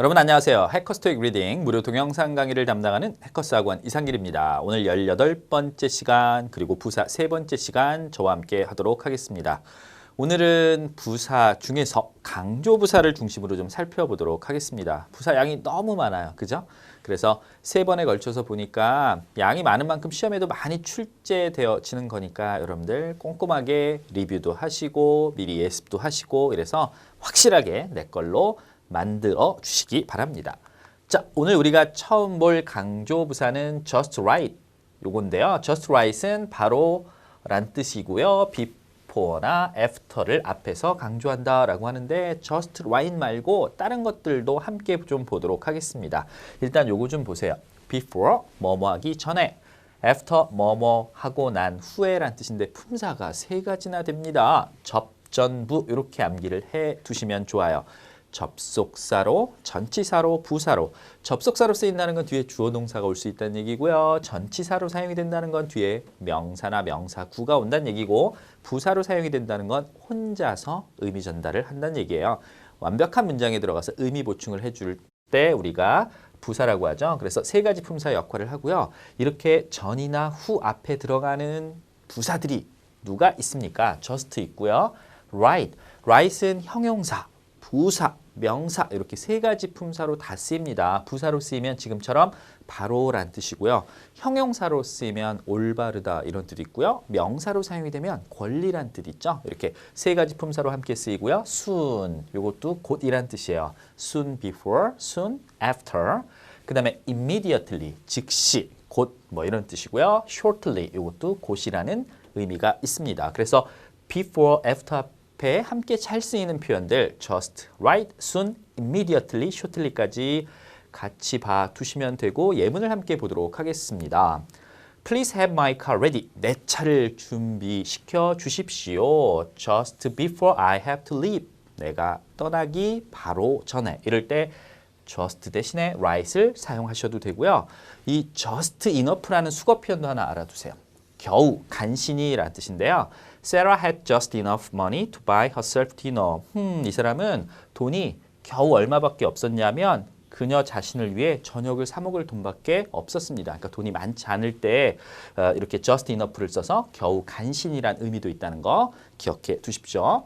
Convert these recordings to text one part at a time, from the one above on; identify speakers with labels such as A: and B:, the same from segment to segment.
A: 여러분 안녕하세요. 해커스토익 리딩 무료 동영상 강의를 담당하는 해커스 학원 이상길입니다. 오늘 18번째 시간 그리고 부사 세 번째 시간 저와 함께 하도록 하겠습니다. 오늘은 부사 중에서 강조 부사를 중심으로 좀 살펴보도록 하겠습니다. 부사 양이 너무 많아요. 그죠? 그래서 세 번에 걸쳐서 보니까 양이 많은 만큼 시험에도 많이 출제되어지는 거니까 여러분들 꼼꼼하게 리뷰도 하시고 미리 예습도 하시고 이래서 확실하게 내 걸로 만들어 주시기 바랍니다. 자, 오늘 우리가 처음 볼 강조 부사는 just right 요건데요. just right은 바로 란 뜻이고요. before나 after를 앞에서 강조한다 라고 하는데 just right 말고 다른 것들도 함께 좀 보도록 하겠습니다. 일단 요거 좀 보세요. before 뭐뭐 하기 전에 after 뭐뭐 하고 난 후에 란 뜻인데 품사가 세 가지나 됩니다. 접전부 이렇게 암기를 해 두시면 좋아요. 접속사로, 전치사로, 부사로. 접속사로 쓰인다는 건 뒤에 주어 동사가 올 수 있다는 얘기고요. 전치사로 사용이 된다는 건 뒤에 명사나 명사구가 온다는 얘기고 부사로 사용이 된다는 건 혼자서 의미 전달을 한다는 얘기예요. 완벽한 문장에 들어가서 의미 보충을 해줄 때 우리가 부사라고 하죠. 그래서 세 가지 품사 역할을 하고요. 이렇게 전이나 후 앞에 들어가는 부사들이 누가 있습니까? just 있고요. right. right은 형용사, 부사, 명사 이렇게 세 가지 품사로 다 쓰입니다. 부사로 쓰이면 지금처럼 바로란 뜻이고요. 형용사로 쓰이면 올바르다 이런 뜻 있고요. 명사로 사용이 되면 권리란 뜻 있죠. 이렇게 세 가지 품사로 함께 쓰이고요. soon 이것도 곧이란 뜻이에요. soon before, soon after. 그 다음에 immediately 즉시 곧 뭐 이런 뜻이고요. shortly 이것도 곧이라는 의미가 있습니다. 그래서 before, after 앞에 함께 잘 쓰이는 표현들 just, right, soon, immediately, shortly까지 같이 봐 두시면 되고 예문을 함께 보도록 하겠습니다. Please have my car ready. 내 차를 준비시켜 주십시오. Just before I have to leave. 내가 떠나기 바로 전에. 이럴 때 just 대신에 right을 사용하셔도 되고요. 이 just enough라는 수거 표현도 하나 알아두세요. 겨우, 간신히라는 뜻인데요. Sarah had just enough money to buy herself dinner. 음, 이 사람은 돈이 겨우 얼마밖에 없었냐면 그녀 자신을 위해 저녁을 사 먹을 돈밖에 없었습니다. 그러니까 돈이 많지 않을 때 어, 이렇게 just enough를 써서 겨우 간신이란 의미도 있다는 거 기억해 두십시오.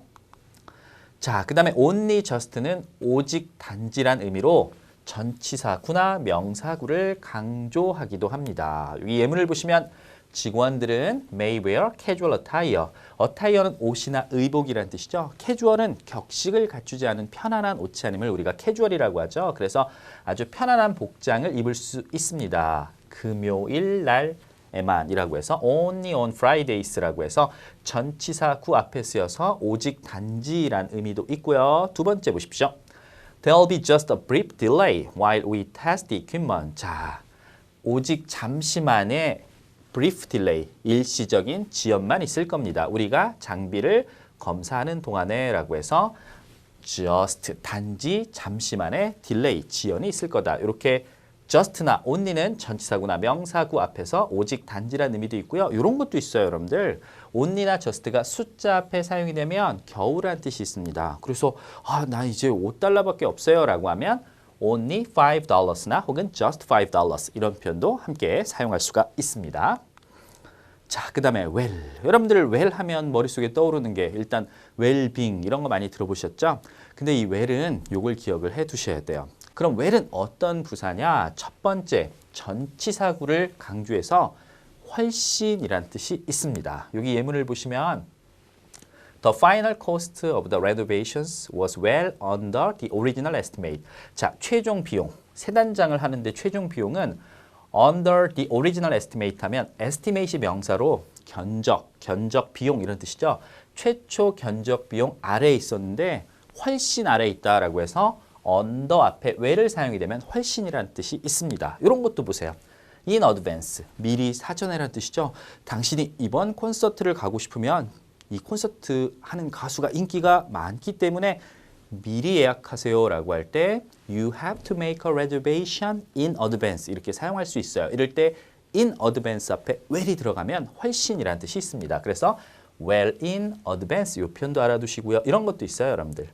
A: 자, 그 다음에 only just는 오직 단지란 의미로 전치사구나 명사구를 강조하기도 합니다. 여기 예문을 보시면 직원들은 may wear casual attire. attire는 옷이나 의복이라는 뜻이죠. casual은 격식을 갖추지 않은 편안한 아님을 우리가 casual이라고 하죠. 그래서 아주 편안한 복장을 입을 수 있습니다. 금요일 날 에만이라고 해서 only on Fridays라고 해서 전치사 구 앞에 쓰여서 오직 단지란 의미도 있고요. 두 번째 보십시오. There'll be just a brief delay while we test the equipment. 자, 오직 잠시만의 brief delay, 일시적인 지연만 있을 겁니다. 우리가 장비를 검사하는 동안에 라고 해서 just 단지 잠시만의 delay, 지연이 있을 거다. 이렇게 just나 only는 전치사구나 명사구 앞에서 오직 단지라는 의미도 있고요. 이런 것도 있어요, 여러분들. only나 just가 숫자 앞에 사용이 되면 겨우란 뜻이 있습니다. 그래서 아, 나 이제 5달러밖에 없어요 라고 하면 only $5나 혹은 just $5 이런 표현도 함께 사용할 수가 있습니다. 자, 그 다음에 well. 여러분들 well 하면 머릿속에 떠오르는 게 일단 well-being 이런 거 많이 들어보셨죠? 근데 이 well은 요걸 기억을 해 두셔야 돼요. 그럼 well은 어떤 부사냐? 첫 번째, 전치사구를 강조해서 훨씬이란 뜻이 있습니다. 여기 예문을 보시면 The final cost of the renovations was well under the original estimate. 자, 최종 비용. 세 단장을 하는데 최종 비용은 under the original estimate 하면 estimate이 명사로 견적, 견적 비용 이런 뜻이죠. 최초 견적 비용 아래에 있었는데 훨씬 아래에 있다라고 해서 under 앞에 where를 사용이 되면 훨씬이라는 뜻이 있습니다. 이런 것도 보세요. in advance, 미리 사전에라는 뜻이죠. 당신이 이번 콘서트를 가고 싶으면 이 콘서트 하는 가수가 인기가 많기 때문에 미리 예약하세요 라고 할 때 you have to make a reservation in advance 이렇게 사용할 수 있어요. 이럴 때 in advance 앞에 well이 들어가면 훨씬이라는 뜻이 있습니다. 그래서 well in advance 이 표현도 알아두시고요. 이런 것도 있어요, 여러분들.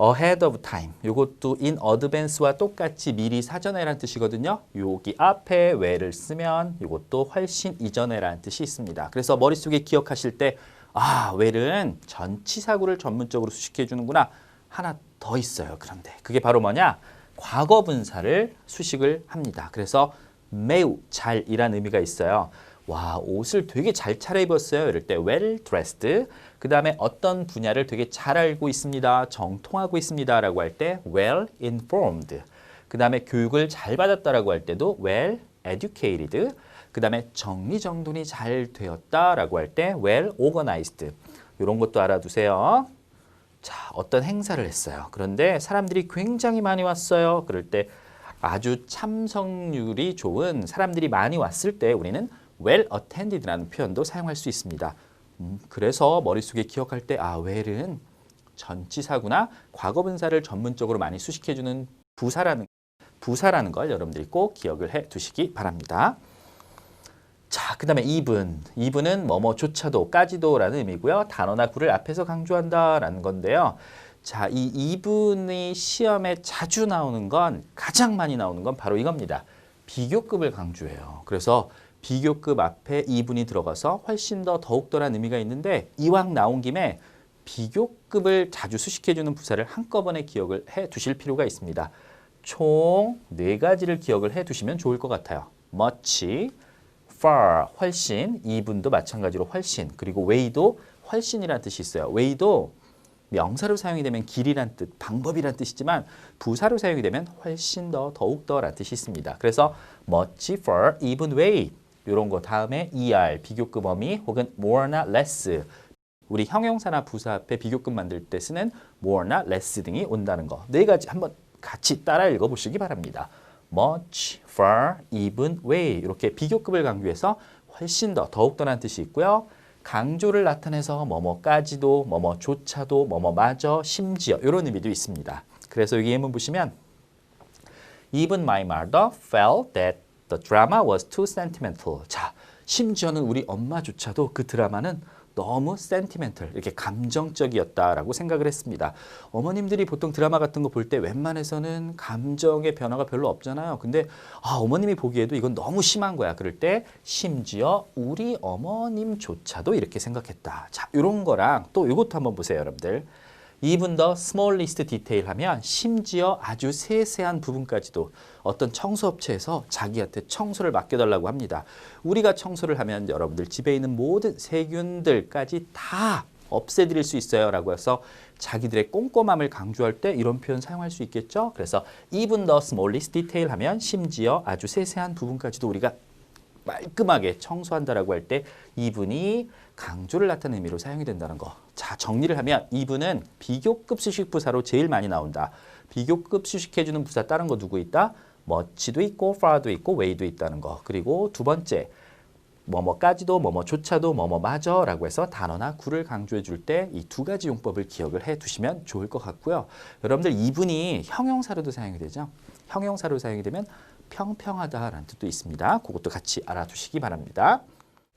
A: Ahead of time. 요것도 in advance와 똑같이 미리 사전에란 뜻이거든요. 여기 앞에 where를 쓰면 요것도 훨씬 이전에란 뜻이 있습니다. 그래서 머릿속에 기억하실 때 아, where는 전치사구를 전문적으로 수식해 주는구나. 하나 더 있어요. 그런데 그게 바로 뭐냐? 과거 분사를 수식을 합니다. 그래서 매우 잘이란 의미가 있어요. 와, 옷을 되게 잘 차려입었어요. 이럴 때 well dressed. 그 다음에 어떤 분야를 되게 잘 알고 있습니다. 정통하고 있습니다. 라고 할 때 well informed. 그 다음에 교육을 잘 받았다라고 할 때도 well educated. 그 다음에 정리정돈이 잘 되었다라고 할 때 well organized. 이런 것도 알아두세요. 자, 어떤 행사를 했어요. 그런데 사람들이 굉장히 많이 왔어요. 그럴 때 아주 참석률이 좋은 사람들이 많이 왔을 때 우리는 well attended라는 표현도 사용할 수 있습니다. 음, 그래서 머릿속에 기억할 때 아, well은 전치사구나 과거 분사를 전문적으로 많이 수식해 주는 부사라는 부사라는 걸 여러분들이 꼭 기억을 해 두시기 바랍니다. 자, 그 다음에 even. even은 뭐뭐조차도 까지도라는 의미고요. 단어나 구를 앞에서 강조한다라는 건데요. 자, 이 even이 시험에 자주 나오는 건 가장 많이 나오는 건 바로 이겁니다. 비교급을 강조해요. 그래서 비교급 앞에 even이 들어가서 훨씬 더 더욱더란 의미가 있는데 이왕 나온 김에 비교급을 자주 수식해주는 부사를 한꺼번에 기억을 해 두실 필요가 있습니다. 총 네 가지를 기억을 해 두시면 좋을 것 같아요. much, far, 훨씬, even도 마찬가지로 훨씬, 그리고 way도 훨씬이라는 뜻이 있어요. way도 명사로 사용이 되면 길이란 뜻, 방법이란 뜻이지만 부사로 사용이 되면 훨씬 더, 더욱 더라는 뜻이 있습니다. 그래서 much, far, even, way 이런 거 다음에 er, 비교급 어미 혹은 more나 less 우리 형용사나 부사 앞에 비교급 만들 때 쓰는 more나 less 등이 온다는 거. 네 가지 한번 같이 따라 읽어보시기 바랍니다. much, far, even, way 이렇게 비교급을 강조해서 훨씬 더, 더욱더라는 뜻이 있고요. 강조를 나타내서 뭐뭐까지도, 뭐뭐조차도, 뭐뭐마저, 심지어 이런 의미도 있습니다. 그래서 여기 예문 보시면 Even my mother felt that the drama was too sentimental. 자, 심지어는 우리 엄마조차도 그 드라마는 너무 sentimental, 이렇게 감정적이었다라고 생각을 했습니다. 어머님들이 보통 드라마 같은 거 볼 때 웬만해서는 감정의 변화가 별로 없잖아요. 근데 아, 어머님이 보기에도 이건 너무 심한 거야. 그럴 때 심지어 우리 어머님조차도 이렇게 생각했다. 자, 이런 거랑 또 이것도 한번 보세요, 여러분들. Even the smallest detail 하면 심지어 아주 세세한 부분까지도 어떤 청소업체에서 자기한테 청소를 맡겨달라고 합니다. 우리가 청소를 하면 여러분들 집에 있는 모든 세균들까지 다 없애드릴 수 있어요 라고 해서 자기들의 꼼꼼함을 강조할 때 이런 표현 사용할 수 있겠죠. 그래서 even the smallest detail 하면 심지어 아주 세세한 부분까지도 우리가 깔끔하게 청소한다라고 할 때 이분이 강조를 나타내는 의미로 사용이 된다는 거. 자, 정리를 하면 이분은 비교급 수식 부사로 제일 많이 나온다. 비교급 수식해 주는 부사 다른 거 누구 있다? much도 있고 far도 있고 way도 있다는 거. 그리고 두 번째 뭐뭐까지도 뭐뭐조차도 뭐뭐마저 라고 해서 단어나 구를 강조해 줄 때 이 두 가지 용법을 기억을 해 두시면 좋을 것 같고요. 여러분들 이분이 형용사로도 사용이 되죠. 형용사로 사용이 되면 평평하다라는 뜻도 있습니다. 그것도 같이 알아두시기 바랍니다.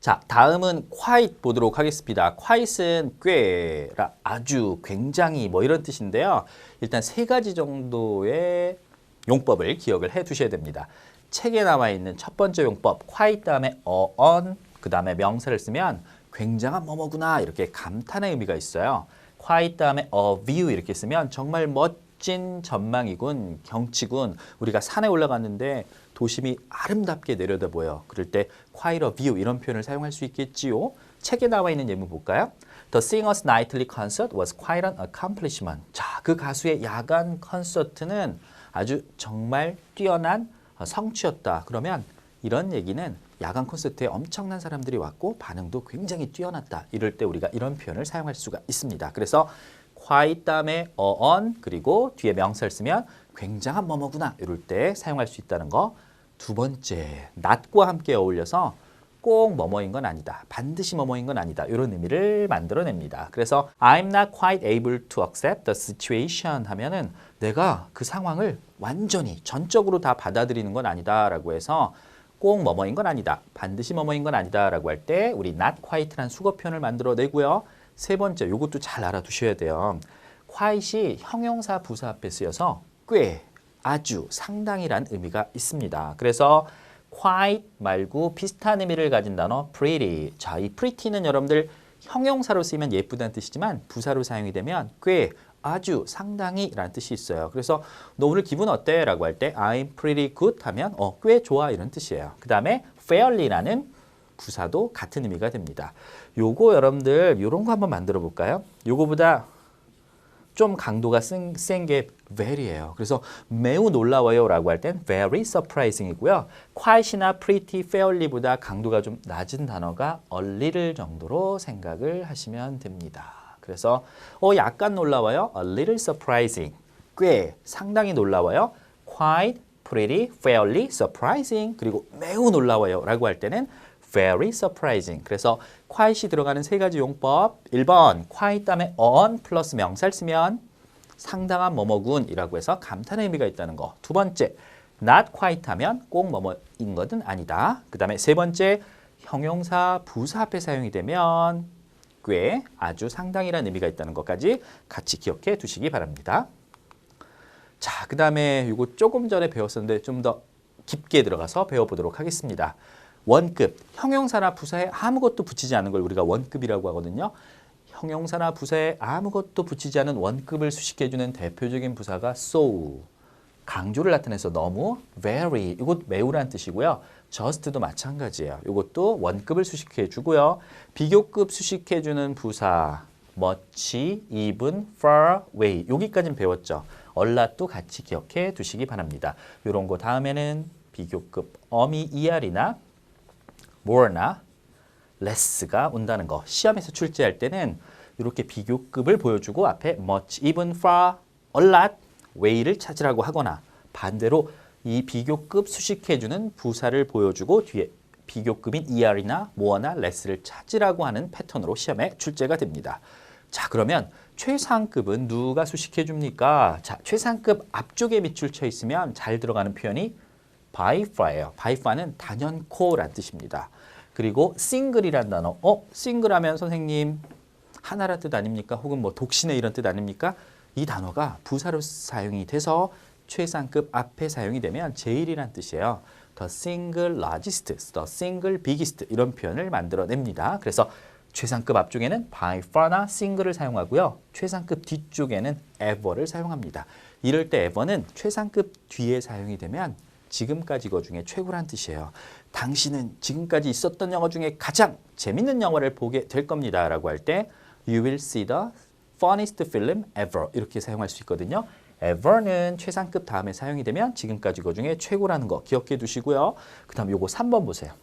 A: 자, 다음은 quite 보도록 하겠습니다. quite은 꽤, 아주, 굉장히 뭐 이런 뜻인데요. 일단 세 가지 정도의 용법을 기억을 해 두셔야 됩니다. 책에 나와 있는 첫 번째 용법, quite 다음에 a, on, 그 다음에 명사를 쓰면 굉장한 뭐뭐구나 이렇게 감탄의 의미가 있어요. quite 다음에 a view 이렇게 쓰면 정말 멋진 전망이군, 경치군. 우리가 산에 올라갔는데 도심이 아름답게 내려다 보여. 그럴 때 quite a view 이런 표현을 사용할 수 있겠지요. 책에 나와 있는 예문 볼까요? The singer's nightly concert was quite an accomplishment. 자, 그 가수의 야간 콘서트는 아주 정말 뛰어난 성취였다. 그러면 이런 얘기는 야간 콘서트에 엄청난 사람들이 왔고 반응도 굉장히 뛰어났다. 이럴 때 우리가 이런 표현을 사용할 수가 있습니다. 그래서 quite 다음에 on 그리고 뒤에 명사를 쓰면 굉장한 뭐뭐구나 이럴 때 사용할 수 있다는 거. 두 번째, not과 함께 어울려서 꼭 뭐뭐인 건 아니다. 반드시 뭐뭐인 건 아니다. 이런 의미를 만들어냅니다. 그래서 I'm not quite able to accept the situation 하면은 내가 그 상황을 완전히 전적으로 다 받아들이는 건 아니다라고 해서 꼭 뭐뭐인 건 아니다. 반드시 뭐뭐인 건 아니다라고 할 때 우리 not quite란 수거 표현을 만들어내고요. 세 번째, 이것도 잘 알아두셔야 돼요. quiet이 형용사 부사 앞에 쓰여서 꽤, 아주, 상당히란 의미가 있습니다. 그래서 quite 말고 비슷한 의미를 가진 단어 pretty. 자, 이 pretty는 여러분들 형용사로 쓰이면 예쁘다는 뜻이지만 부사로 사용이 되면 꽤, 아주, 상당히 라는 뜻이 있어요. 그래서 너 오늘 기분 어때? 라고 할 때 I'm pretty good 하면 어, 꽤 좋아 이런 뜻이에요. 그 다음에 fairly라는 부사도 같은 의미가 됩니다. 요거 여러분들 요런 거 한번 만들어 볼까요? 요거보다 좀 강도가 센게 very예요. 그래서 매우 놀라워요 라고 할 땐 very surprising이고요. quiet이나 pretty, fairly보다 강도가 좀 낮은 단어가 a little 정도로 생각을 하시면 됩니다. 그래서 어 약간 놀라워요. a little surprising. 꽤 상당히 놀라워요. quite, pretty, fairly, surprising. 그리고 매우 놀라워요 라고 할 때는 very surprising. 그래서 quiet이 들어가는 세 가지 용법. 1번 quiet 다음에 on 플러스 명사를 쓰면 상당한 뭐뭐군이라고 해서 감탄의 의미가 있다는 거. 두 번째 not quite 하면 꼭 뭐뭐인 것은 아니다. 그 다음에 세 번째 형용사 부사 앞에 사용이 되면 꽤 아주 상당이라는 의미가 있다는 것까지 같이 기억해 두시기 바랍니다. 자, 그 다음에 이거 조금 전에 배웠었는데 좀 더 깊게 들어가서 배워보도록 하겠습니다. 원급, 형용사나 부사에 아무것도 붙이지 않은 걸 우리가 원급이라고 하거든요. 형용사나 부사에 아무것도 붙이지 않은 원급을 수식해주는 대표적인 부사가 so, 강조를 나타내서 너무, very, 이것 매우란 뜻이고요. just도 마찬가지예요. 이것도 원급을 수식해주고요. 비교급 수식해주는 부사, much, even, far, way 여기까지는 배웠죠. 얼랏도 같이 기억해 두시기 바랍니다. 이런 거 다음에는 비교급 어미 er이나 more나 less가 온다는 거. 시험에서 출제할 때는 이렇게 비교급을 보여주고 앞에 much, even, far, a lot, way를 찾으라고 하거나 반대로 이 비교급 수식해주는 부사를 보여주고 뒤에 비교급인 er이나 more나 less를 찾으라고 하는 패턴으로 시험에 출제가 됩니다. 자 그러면 최상급은 누가 수식해 줍니까? 자 최상급 앞쪽에 밑줄 쳐 있으면 잘 들어가는 표현이 by far는 단연코란 뜻입니다. 그리고 single이란 단어. 어? 싱글하면 선생님 하나란 뜻 아닙니까? 혹은 뭐 독신의 이런 뜻 아닙니까? 이 단어가 부사로 사용이 돼서 최상급 앞에 사용이 되면 제일이란 뜻이에요. the single largest, the single biggest 이런 표현을 만들어냅니다. 그래서 최상급 앞쪽에는 by far나 single을 사용하고요. 최상급 뒤쪽에는 ever를 사용합니다. 이럴 때 ever는 최상급 뒤에 사용이 되면 지금까지 거 중에 최고란 뜻이에요. 당신은 지금까지 있었던 영화 중에 가장 재밌는 영화를 보게 될 겁니다. 라고 할 때 You will see the funniest film ever 이렇게 사용할 수 있거든요. ever는 최상급 다음에 사용이 되면 지금까지 거 중에 최고라는 거 기억해 두시고요. 그 다음 요거 3번 보세요.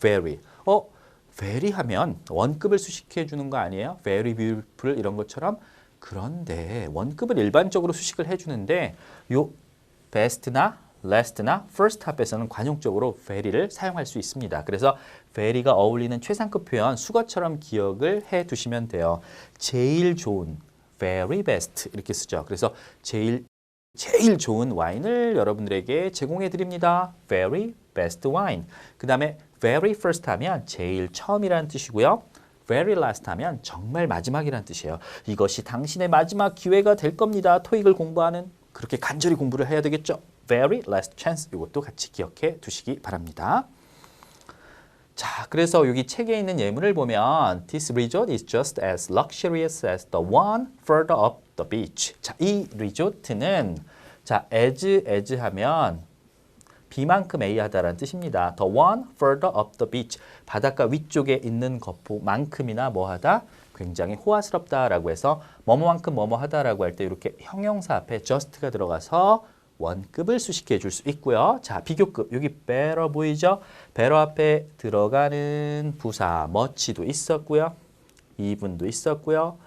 A: very. 어? very 하면 원급을 수식해 주는 거 아니에요? very beautiful 이런 것처럼 그런데 원급을 일반적으로 수식을 해주는데 요 best나 last나 first 앞에서는 관용적으로 very를 사용할 수 있습니다. 그래서 very가 어울리는 최상급 표현 수거처럼 기억을 해 두시면 돼요. 제일 좋은 very best 이렇게 쓰죠. 그래서 제일 제일 좋은 와인을 여러분들에게 제공해 드립니다. very best wine. 그 다음에 very first 하면 제일 처음이라는 뜻이고요. very last 하면 정말 마지막이라는 뜻이에요. 이것이 당신의 마지막 기회가 될 겁니다. 토익을 공부하는 그렇게 간절히 공부를 해야 되겠죠. Very last chance 이것도 같이 기억해 두시기 바랍니다. 자, 그래서 여기 책에 있는 예문을 보면 This resort is just as luxurious as the one further up the beach. 자, 이 리조트는 자, as as 하면 B만큼 A하다라는 뜻입니다. The one further up the beach. 바닷가 위쪽에 있는 것만큼이나 뭐하다? 굉장히 호화스럽다라고 해서 뭐뭐만큼 뭐뭐하다라고 할 때 이렇게 형용사 앞에 just가 들어가서 원급을 수식해 줄 수 있고요. 자, 비교급. 여기 better 보이죠? better 앞에 들어가는 부사 much도 있었고요. even도 있었고요.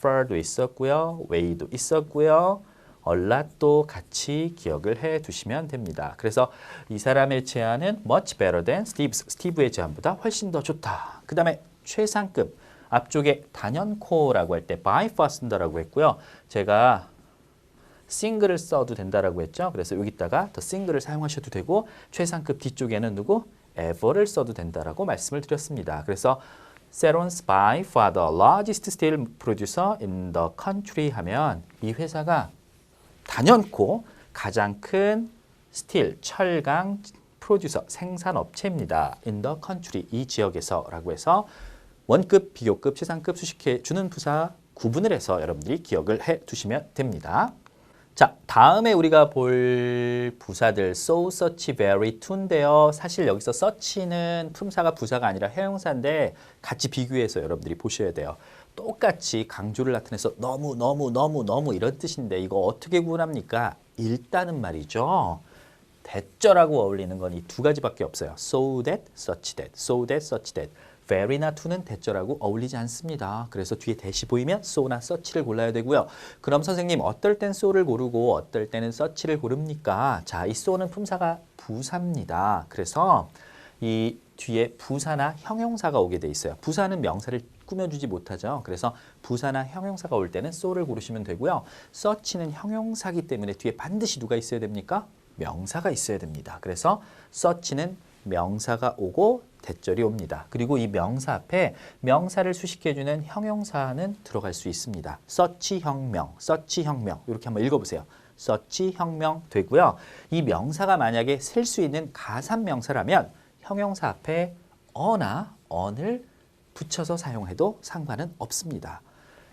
A: far도 있었고요. way도 있었고요. 얼랏도 같이 기억을 해 두시면 됩니다. 그래서 이 사람의 제안은 much better than Steve's. 스티브의 제안보다 훨씬 더 좋다. 그 다음에 최상급. 앞쪽에 단연코라고 할 때 by far 쓴다라고 했고요. 제가 싱글을 써도 된다라고 했죠. 그래서 여기다가 더 싱글을 사용하셔도 되고 최상급 뒤쪽에는 누구? ever를 써도 된다라고 말씀을 드렸습니다. 그래서 Ceron's by far the largest steel producer in the country 하면 이 회사가 단연코 가장 큰 스틸, 철강 프로듀서 생산업체입니다. in the country 이 지역에서 라고 해서 원급, 비교급, 최상급 수식해 주는 부사 구분을 해서 여러분들이 기억을 해 두시면 됩니다. 자, 다음에 우리가 볼 부사들 so, such, very, to인데요. 사실 여기서 such는 품사가 부사가 아니라 형용사인데 같이 비교해서 여러분들이 보셔야 돼요. 똑같이 강조를 나타내서 너무 너무 너무 너무 이런 뜻인데 이거 어떻게 구분합니까? 일단은 말이죠. 대절하고 어울리는 건 이 두 가지밖에 없어요. so that, such that, so that, such that. Very나 to는 대절하고 어울리지 않습니다. 그래서 뒤에 대시 보이면 so나 such를 골라야 되고요. 그럼 선생님 어떨 땐 so를 고르고 어떨 때는 such를 고릅니까? 자, 이 so는 품사가 부사입니다. 그래서 이 뒤에 부사나 형용사가 오게 돼 있어요. 부사는 명사를 꾸며주지 못하죠. 그래서 부사나 형용사가 올 때는 so를 고르시면 되고요. such는 형용사기 때문에 뒤에 반드시 누가 있어야 됩니까? 명사가 있어야 됩니다. 그래서 such는 명사가 오고 대절이 옵니다. 그리고 이 명사 앞에 명사를 수식해주는 형용사는 들어갈 수 있습니다. such 혁명, such 혁명 이렇게 한번 읽어보세요. such 혁명 되고요. 이 명사가 만약에 셀 수 있는 가산 명사라면 형용사 앞에 어나 언을 붙여서 사용해도 상관은 없습니다.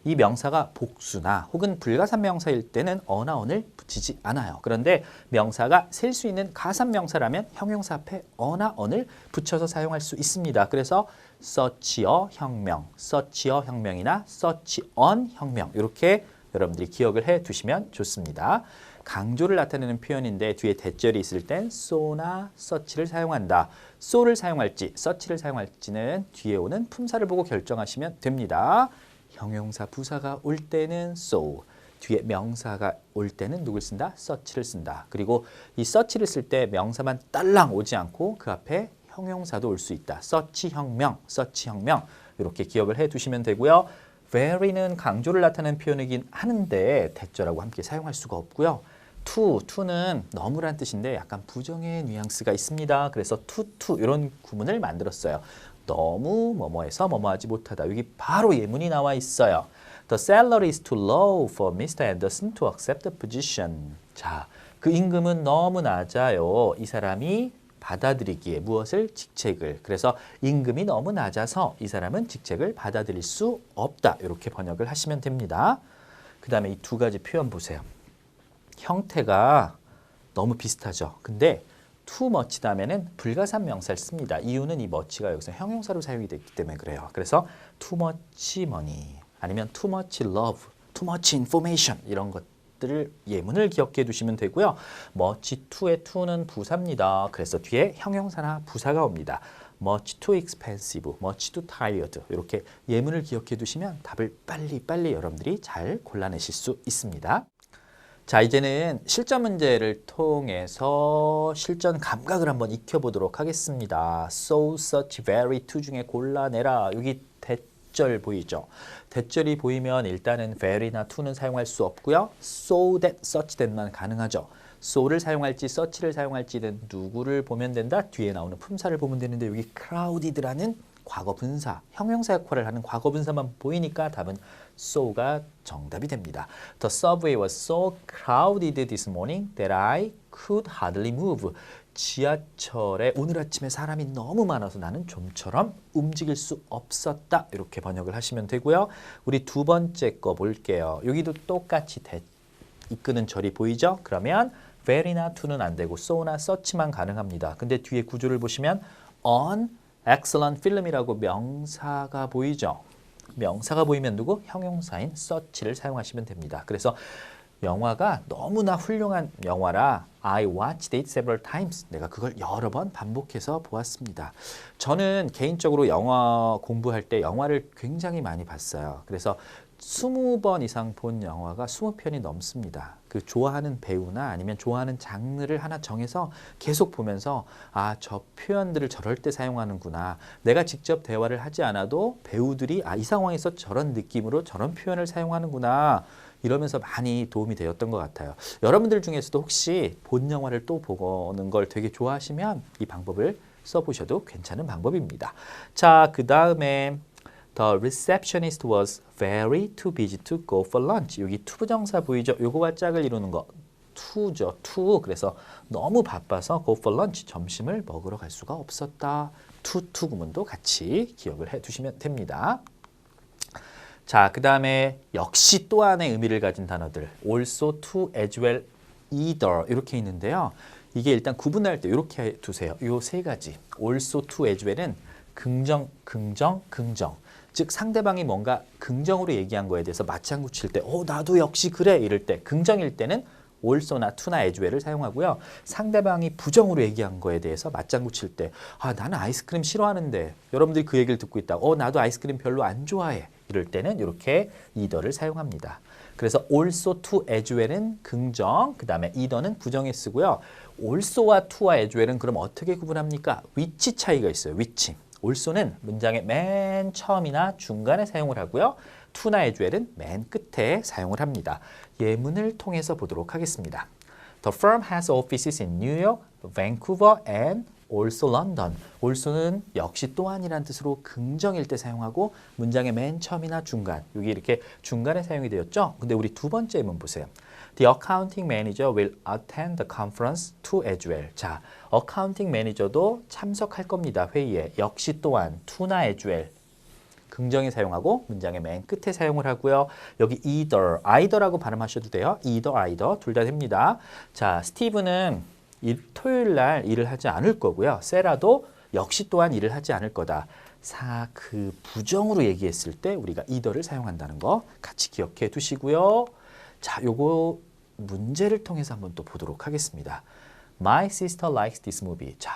A: 이 명사가 복수나 혹은 불가산 명사일 때는 어나 언을 붙이지 않아요. 그런데 명사가 셀 수 있는 가산 명사라면 형용사 앞에 어나 언을 붙여서 사용할 수 있습니다. 그래서 such여 혁명, such여 혁명이나 on 혁명 이렇게 여러분들이 기억을 해 두시면 좋습니다. 강조를 나타내는 표현인데 뒤에 대절이 있을 땐 so나 such를 사용한다. so를 사용할지 such를 사용할지는 뒤에 오는 품사를 보고 결정하시면 됩니다. 형용사 부사가 올 때는 so, 뒤에 명사가 올 때는 누굴 쓴다? such를 쓴다. 그리고 이 such를 쓸 때 명사만 딸랑 오지 않고 그 앞에 형용사도 올 수 있다. such 혁명, such 혁명 이렇게 기억을 해 두시면 되고요. very는 강조를 나타내는 표현이긴 하는데 대절하고 함께 사용할 수가 없고요. to, to는 너무란 뜻인데 약간 부정의 뉘앙스가 있습니다. 그래서 to, to 이런 구문을 만들었어요. 너무 뭐뭐해서 뭐뭐하지 못하다. 여기 바로 예문이 나와 있어요. The salary is too low for Mr. Anderson to accept the position. 자, 그 임금은 너무 낮아요. 이 사람이 받아들이기에 무엇을 직책을 그래서 임금이 너무 낮아서 이 사람은 직책을 받아들일 수 없다 이렇게 번역을 하시면 됩니다. 그 다음에 이 두 가지 표현 보세요. 형태가 너무 비슷하죠. 근데 too much 다음에는 불가산 명사를 씁니다. 이유는 이 much가 여기서 형용사로 사용이 됐기 때문에 그래요. 그래서 too much money 아니면 too much love, too much information 이런 것들을 예문을 기억해 두시면 되고요. much to의 to는 부사입니다. 그래서 뒤에 형용사나 부사가 옵니다. much too expensive, much too tired 이렇게 예문을 기억해 두시면 답을 빨리 빨리 여러분들이 잘 골라내실 수 있습니다. 자, 이제는 실전 문제를 통해서 실전 감각을 한번 익혀보도록 하겠습니다. So, such, very, to 중에 골라내라. 여기 대절 보이죠? 대절이 보이면 일단은 very나 to는 사용할 수 없고요. So that, such that만 가능하죠. so를 사용할지 such를 사용할지는 누구를 보면 된다? 뒤에 나오는 품사를 보면 되는데 여기 crowded라는 과거 분사, 형용사 역할을 하는 과거 분사만 보이니까 답은 so가 정답이 됩니다. The subway was so crowded this morning that I could hardly move. 지하철에 오늘 아침에 사람이 너무 많아서 나는 좀처럼 움직일 수 없었다. 이렇게 번역을 하시면 되고요. 우리 두 번째 거 볼게요. 여기도 똑같이 대, 이끄는 절이 보이죠? 그러면 very나 to는 안 되고 so나 such만 가능합니다. 근데 뒤에 구조를 보시면 on excellent film이라고 명사가 보이죠? 명사가 보이면 누구? 형용사인 such를 사용하시면 됩니다. 그래서 영화가 너무나 훌륭한 영화라 I watched it several times. 내가 그걸 여러 번 반복해서 보았습니다. 저는 개인적으로 영화 공부할 때 영화를 굉장히 많이 봤어요. 그래서 20번 이상 본 영화가 20편이 넘습니다. 그 좋아하는 배우나 아니면 좋아하는 장르를 하나 정해서 계속 보면서 아, 저 표현들을 저럴 때 사용하는구나. 내가 직접 대화를 하지 않아도 배우들이 아, 이 상황에서 저런 느낌으로 저런 표현을 사용하는구나. 이러면서 많이 도움이 되었던 것 같아요. 여러분들 중에서도 혹시 본 영화를 또 보는 걸 되게 좋아하시면 이 방법을 써보셔도 괜찮은 방법입니다. 자, 그 다음에 The receptionist was very too busy to go for lunch. 여기 to 부정사 보이죠? 요거와 짝을 이루는 거 to죠. to. 그래서 너무 바빠서 go for lunch. 점심을 먹으러 갈 수가 없었다. to to 구문도 같이 기억을 해 두시면 됩니다. 자, 그 다음에 역시 또한의 의미를 가진 단어들 also, to, as well, either 이렇게 있는데요. 이게 일단 구분할 때 이렇게 두세요. 요세 가지 also, to, as well은 긍정, 긍정, 긍정 즉 상대방이 뭔가 긍정으로 얘기한 거에 대해서 맞장구 칠 때 어, 나도 역시 그래 이럴 때 긍정일 때는 to나 as well을 사용하고요. 상대방이 부정으로 얘기한 거에 대해서 맞장구 칠 때 아, 나는 아이스크림 싫어하는데 여러분들이 그 얘기를 듣고 있다고 어, 나도 아이스크림 별로 안 좋아해. 이럴 때는 이렇게 either를 사용합니다. 그래서 well은 긍정, 그 다음에 either는 부정에 쓰고요. also와 to와 as well은 그럼 어떻게 구분합니까? 위치 차이가 있어요. 위치. Also는 문장의 맨 처음이나 중간에 사용을 하고요. as well은 맨 끝에 사용을 합니다. 예문을 통해서 보도록 하겠습니다. The firm has offices in New York, Vancouver, and also London. also는 역시 또한이라는 뜻으로 긍정일 때 사용하고 문장의 맨 처음이나 중간, 여기 이렇게 중간에 사용이 되었죠. 근데 우리 두 번째 예문 보세요. The accounting manager will attend the conference to as well. 자, accounting manager도 참석할 겁니다. 회의에. 역시 또한 to나 as well. 긍정에 사용하고 문장의 맨 끝에 사용을 하고요. 여기 either, either라고 발음하셔도 돼요. either, either 둘 다 됩니다. 자, 스티브는 일, 토요일 날 일을 하지 않을 거고요. 세라도 역시 또한 일을 하지 않을 거다. 사, 그 부정으로 얘기했을 때 우리가 either를 사용한다는 거 같이 기억해 두시고요. 자, 요거 문제를 통해서 한번 또 보도록 하겠습니다. My sister likes this movie. 자,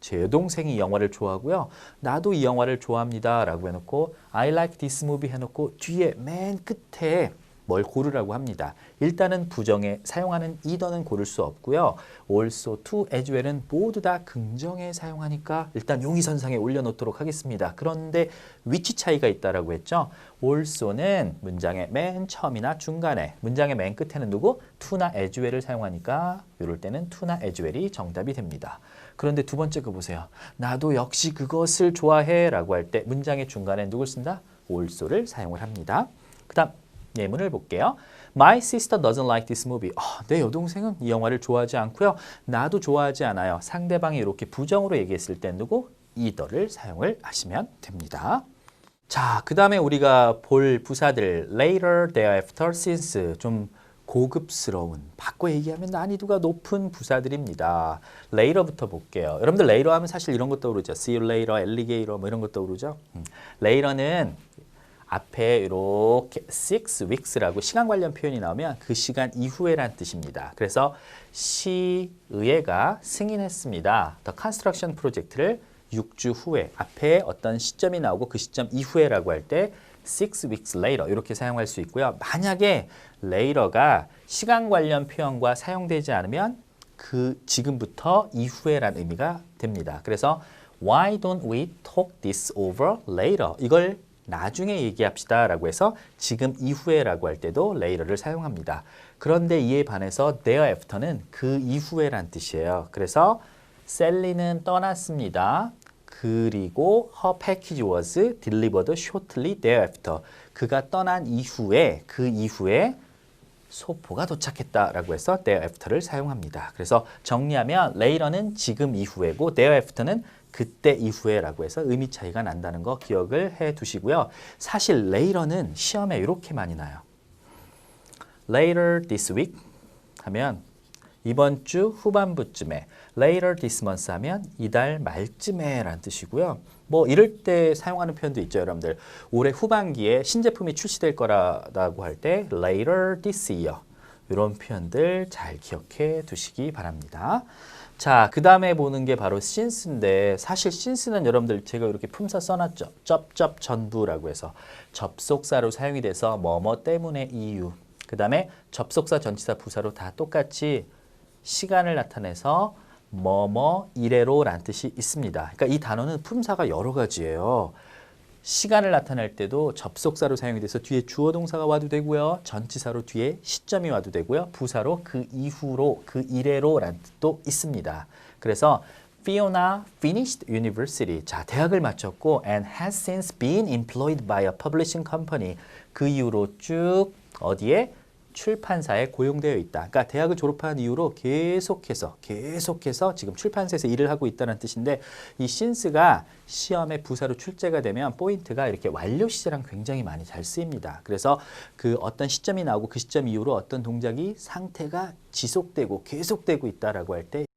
A: 제 여동생이 이 영화를 좋아하고요. 나도 이 영화를 좋아합니다. 라고 해놓고 I like this movie 해놓고 뒤에 맨 끝에 뭘 고르라고 합니다. 일단은 부정에 사용하는 either는 고를 수 없고요. also, to, as well은 모두 다 긍정에 사용하니까 일단 용의선상에 올려놓도록 하겠습니다. 그런데 위치 차이가 있다라고 했죠. also는 문장의 맨 처음이나 중간에, 문장의 맨 끝에는 누구? to나 as well을 사용하니까 이럴 때는 to나 as well이 정답이 됩니다. 그런데 두 번째 거 보세요. 나도 역시 그것을 좋아해 라고 할 때 문장의 중간에 누굴 쓴다? also를 사용을 합니다. 그 다음 예문을 볼게요. My sister doesn't like this movie. 아, 내 여동생은 이 영화를 좋아하지 않고요. 나도 좋아하지 않아요. 상대방이 이렇게 부정으로 얘기했을 때 누구? either를 사용을 하시면 됩니다. 자, 그 다음에 우리가 볼 부사들 later, thereafter, since 좀 고급스러운 바꿔 얘기하면 난이도가 높은 부사들입니다. later부터 볼게요. 여러분들 later 하면 사실 이런 것도 오르죠. see you later, alligator 뭐 이런 것도 오르죠. 음. later는 앞에 이렇게 six weeks라고 시간 관련 표현이 나오면 그 시간 이후에란 뜻입니다. 그래서 시의회가 승인했습니다. The construction project를 6주 후에 앞에 어떤 시점이 나오고 그 시점 이후에라고 할 때 six weeks later 이렇게 사용할 수 있고요. 만약에 later가 시간 관련 표현과 사용되지 않으면 그 지금부터 이후에란 의미가 됩니다. 그래서 why don't we talk this over later 이걸 나중에 얘기합시다 라고 해서 지금 이후에 라고 할 때도 later를 사용합니다. 그런데 이에 반해서 thereafter는 그 이후에 란 뜻이에요. 그래서 셀리는 떠났습니다. 그리고 her package was delivered shortly thereafter. 그가 떠난 이후에 그 이후에 소포가 도착했다라고 해서 thereafter를 사용합니다. 그래서 정리하면 later는 지금 이후에고 thereafter는 그때 이후에라고 해서 의미 차이가 난다는 거 기억을 해 두시고요. 사실 later는 시험에 이렇게 많이 나요. later this week 하면 이번 주 후반부쯤에 later this month 하면 이달 말쯤에 라는 뜻이고요. 뭐 이럴 때 사용하는 표현도 있죠, 여러분들. 올해 후반기에 신제품이 출시될 거라고 할 때 later this year 이런 표현들 잘 기억해 두시기 바랍니다. 자, 그 다음에 보는 게 바로 since인데 사실 since는 여러분들 제가 이렇게 품사 써놨죠. 쩝쩝 전부라고 해서 접속사로 사용이 돼서 뭐뭐 때문에 이유 그 다음에 접속사 전치사 부사로 다 똑같이 시간을 나타내서 뭐뭐 이래로라는 뜻이 있습니다. 그러니까 이 단어는 품사가 여러 가지예요. 시간을 나타낼 때도 접속사로 사용이 돼서 뒤에 주어 동사가 와도 되고요. 전치사로 뒤에 시점이 와도 되고요. 부사로 그 이후로 그 이래로 라는 뜻도 있습니다. 그래서 Fiona finished university. 자, 대학을 마쳤고 and has since been employed by a publishing company. 그 이후로 쭉 어디에 출판사에 고용되어 있다. 그러니까 대학을 졸업한 이후로 계속해서 계속해서 지금 출판사에서 일을 하고 있다는 뜻인데 이 since가 시험에 부사로 출제가 되면 포인트가 이렇게 완료 시제랑 굉장히 많이 잘 쓰입니다. 그래서 그 어떤 시점이 나오고 그 시점 이후로 어떤 동작이 상태가 지속되고 계속되고 있다라고 할 때